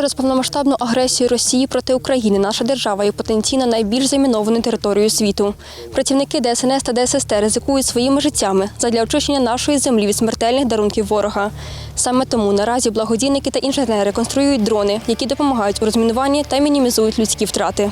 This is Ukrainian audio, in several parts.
Через повномасштабну агресію Росії проти України наша держава є потенційно найбільш замінованою територією світу. Працівники ДСНС та ДССТ ризикують своїми життями задля очищення нашої землі від смертельних дарунків ворога. Саме тому наразі благодійники та інженери конструюють дрони, які допомагають у розмінуванні та мінімізують людські втрати.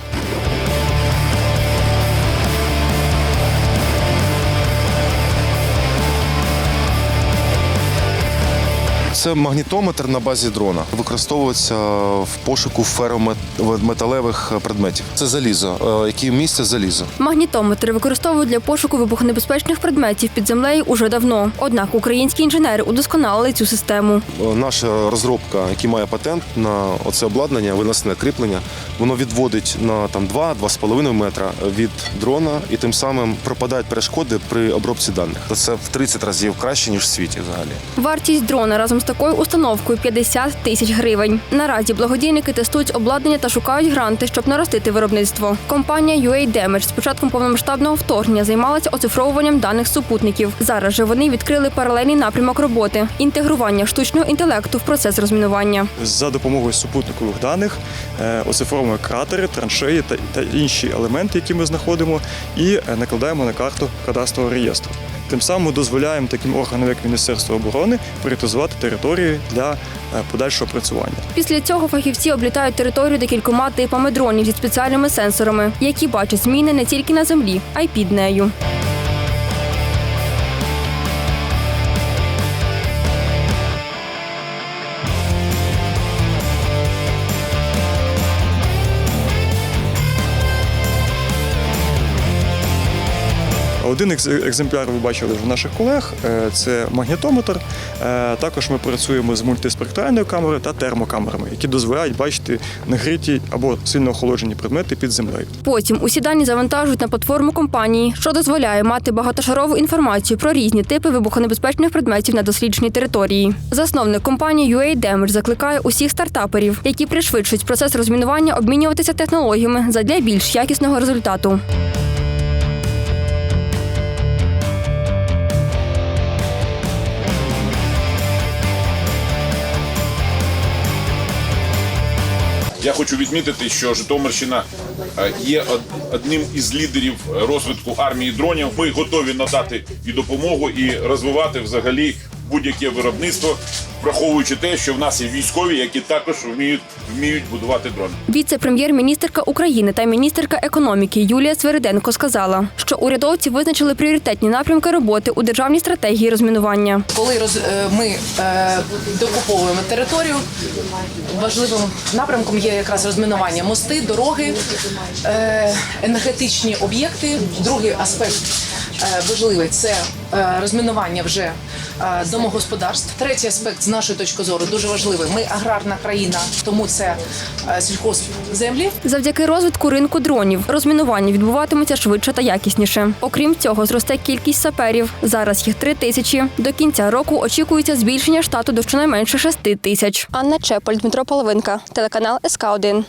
Це магнітометр на базі дрона. Використовується в пошуку ферометалевих предметів. Це залізо, які яке місце залізо. Магнітометри використовують для пошуку вибухонебезпечних предметів під землею уже давно. Однак українські інженери удосконалили цю систему. Е, Наша розробка, яка має патент на оце обладнання, виносне кріплення, воно відводить на там 2-2,5 метра від дрона і тим самим пропадають перешкоди при обробці даних. Це в 30 разів краще ніж в світі взагалі. Вартість дрона разом з такою установкою 50 тисяч гривень. Наразі благодійники тестують обладнання та шукають гранти, щоб наростити виробництво. Компанія UA Damage з початком повномасштабного вторгнення займалася оцифровуванням даних супутників. Зараз же вони відкрили паралельний напрямок роботи інтегрування штучного інтелекту в процес розмінування. За допомогою супутникових даних е, оцифровуємо кратери, траншеї та, інші елементи, які ми знаходимо, і е, накладаємо на карту кадастрового реєстру. Тим самим дозволяємо таким органам, як Міністерство оборони, пріоритизувати території для е, подальшого працювання. Після цього фахівці облітають територію декількома типами дронів зі спеціальними сенсорами, які бачать зміни не тільки на землі, а й під нею. Один екз- екземпляр ви бачили в наших колег. е, Це магнітометр. Е, Також ми працюємо з мультиспектральною камерою та термокамерами, які дозволяють бачити нагріті або сильно охолоджені предмети під землею. Потім усі дані завантажують на платформу компанії, що дозволяє мати багатошарову інформацію про різні типи вибухонебезпечних предметів на дослідженій території. Засновник компанії UA закликає усіх стартаперів, які пришвидшують процес розмінування, обмінюватися технологіями задля більш якісного результату. Я хочу відмітити, що Житомирщина е, є одним із лідерів розвитку армії дронів. Ми готові надати і допомогу, і розвивати взагалі будь-яке виробництво, враховуючи те, що в нас є військові, які також вміють вміють будувати дрони. Віце-прем'єр-міністерка України та міністерка економіки Юлія Свериденко сказала, що урядовці визначили пріоритетні напрямки роботи у державній стратегії розмінування. Коли роз, е, ми е, докуповуємо територію, важливим напрямком є якраз розмінування мости, дороги, е, енергетичні об'єкти. Другий аспект е, важливий це е, розмінування вже домогосподарств. Третій аспект, з нашої точки зору, дуже важливий. Ми аграрна країна, тому це е, сільхозземлі. Завдяки розвитку ринку дронів розмінування відбуватиметься швидше та якісніше. Окрім цього, зросте кількість саперів. Зараз їх три тисячі. До кінця року очікується збільшення штату до щонайменше шести тисяч. Анна Чеполь, Дмитро Половинка, телеканал СК 1